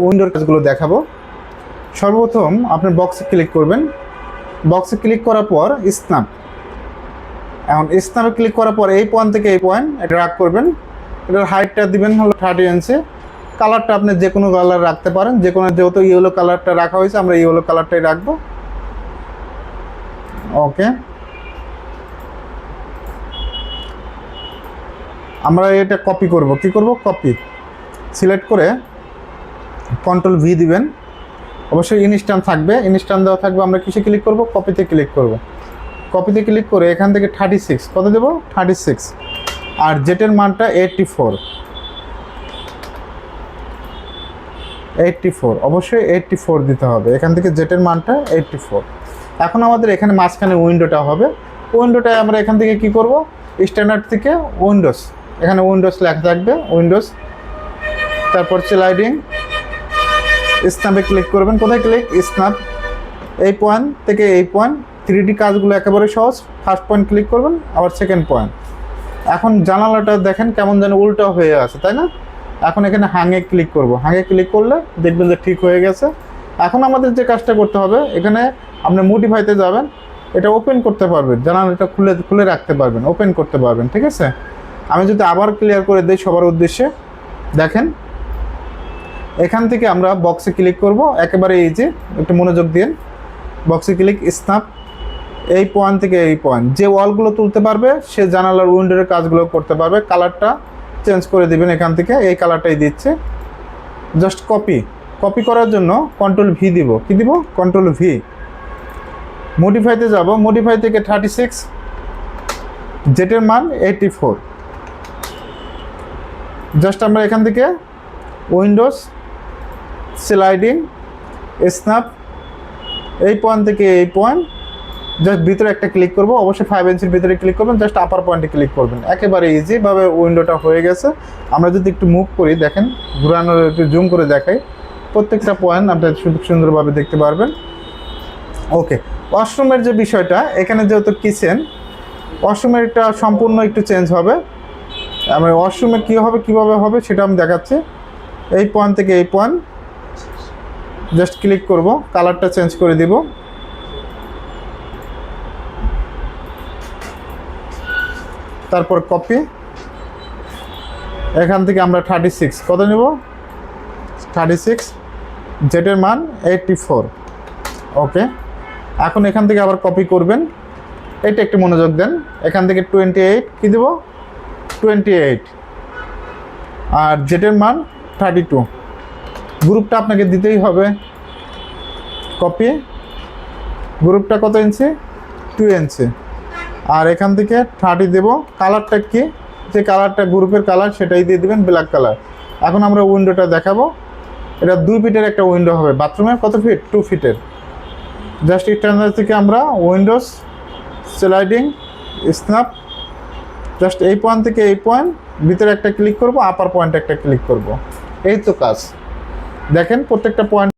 উইন্ডোর কাজগুলো দেখাবো। সর্বপ্রথম আপনি বক্সে ক্লিক করবেন। বক্সে ক্লিক করার পর স্ন্যাপ এখন স্ন্যাপে ক্লিক করার পর এই পয়েন্ট থেকে এই পয়েন্ট রাখ করবেন। এটার হাইটটা দিবেন হলো থার্টি ইঞ্চি কালারটা আপনি যে কোনো কালার রাখতে পারেন। যে কোনো যেহেতু ইয়েলো কালারটা রাখা হয়েছে, আমরা ইয়েলো কালারটাই রাখব। ওকে আমরা এটা কপি করব। কি করব? কপি সিলেক্ট করে কন্ট্রোল ভি দিবেন। অবশ্যই ইনস্ট্যান্ট থাকবে। ইনস্ট্যান্ট দেওয়া থাকবে, আমরা কিসে ক্লিক করব? কপিতে ক্লিক করব। কপিতে ক্লিক করে এখান থেকে থার্টি সিক্স কত দেবো? থার্টি সিক্স আর জেটের মানটা এইটটি ফোর এইটটি ফোর অবশ্যই এইটটি ফোর দিতে হবে। এখান থেকে জেটের মানটা এইটটি ফোর এখন আমাদের এখানে মাঝখানে উইন্ডোটা হবে। উইন্ডোটায় আমরা এখান থেকে কি করব? স্ট্যান্ডার্ড থেকে উইন্ডোজ এখানে উইন্ডোজ লেখা থাকবে উইন্ডোজ তারপর স্লাইডিং স্ন্যাপে ক্লিক করবেন। কোথায় ক্লিক স্ন্যাপ এই পয়েন্ট থেকে এই পয়েন্ট থ্রি ডি কাজগুলো একেবারে সহজ। ফার্স্ট পয়েন্ট ক্লিক করবেন, আবার সেকেন্ড পয়েন্ট এখন জানালাটা দেখেন কেমন যেন উল্টো হয়ে আছে, তাই না? এখন এখানে হাঙে ক্লিক করব। হাঙে ক্লিক করলে দেখবেন যে ঠিক হয়ে গেছে। এখন আমাদের যে কাজটা করতে হবে, এখানে আপনি মোটিফাইতে যাবেন। এটা ওপেন করতে পারবেন। জানালাটা খুলে খুলে রাখতে পারবেন। ওপেন করতে পারবেন, ঠিক আছে? আমি যদি আবার ক্লিয়ার করে দিই সবার উদ্দেশ্যে। দেখেন এখান থেকে আমরা বক্সে ক্লিক করব। একেবারে এই যে একটু মনোযোগ দিন। বক্সে ক্লিক স্ন্যাপ এই পয়েন্ট থেকে এই পয়েন্ট যে ওয়ালগুলো তুলতে পারবে, সে জানালার উইন্ডোর কাজগুলো করতে পারবে। কালারটা চেঞ্জ করে দিবেন এখান থেকে। এই কালারটাই দিচ্ছে। জাস্ট কপি কপি করার জন্য কন্ট্রোল ভি দিব। কি দিব? কন্ট্রোল ভি মডিফাইতে যাব। মডিফাই থেকে থার্টি সিক্স জেটের মান এইটটি ফোর জাস্ট আমরা এখান থেকে উইন্ডোজ স্লাইডিং স্ন্যাপ এই পয়েন্ট থেকে এই পয়েন্ট জাস্ট ভিতরে একটা ক্লিক করব, অবশ্যই ফাইভ ইঞ্চির ভিতরে ক্লিক করবেন জাস্ট আপার পয়েন্টে ক্লিক করবেন। একেবারে ইজিভাবে উইন্ডোটা হয়ে গেছে। আমরা যদি একটু মুভ করি, দেখেন, ঘুরানোর একটু জুম করে দেখাই। প্রত্যেকটা পয়েন্ট আপনি সুন্দর, সুন্দরভাবে দেখতে পারবেন। ওকে ওয়াশরুমের যে বিষয়টা, এখানে যেহেতু কিচেন ওয়াশরুমের একটা সম্পূর্ণ একটু চেঞ্জ হবে। আমরা ওয়াশরুমে কী হবে, কীভাবে হবে, সেটা আমি দেখাচ্ছি। এই পয়েন্ট থেকে এই পয়েন্ট জাস্ট ক্লিক করব কালারটা চেঞ্জ করে দিব। তারপর কপি এখান থেকে আমরা থার্টি সিক্স কত নেব? থার্টি সিক্স জেটের মান এইটটি ফোর ওকে এখন এখান থেকে আবার কপি করবেন। এটা একটু মনোযোগ দেন। এখান থেকে টোয়েন্টি এইট কী দেবো? টোয়েন্টি এইট আর জেটের মান থার্টি টু গ্রুপটা আপনাকে দিতেই হবে। কপি গ্রুপটা কত ইঞ্চি? টু ইঞ্চি। আর এখান থেকে থার্টি দেব। কালারটা কি? যে কালারটা গ্রুপের কালার সেটাই দিয়ে দিবেন ব্ল্যাক কালার এখন আমরা উইন্ডোটা দেখাবো। এটা দুই ফিটের একটা উইন্ডো হবে। বাথরুমের কত ফিট টু ফিটের জাস্ট স্ট্যান্ডার্ড থেকে আমরা উইন্ডোজ স্লাইডিং স্ন্যাপ জাস্ট এই পয়েন্ট থেকে এই পয়েন্ট ভিতরে একটা ক্লিক করব আপার পয়েন্ট একটা ক্লিক করব। এই তো কাজ। দেখেন প্রত্যেকটা পয়েন্ট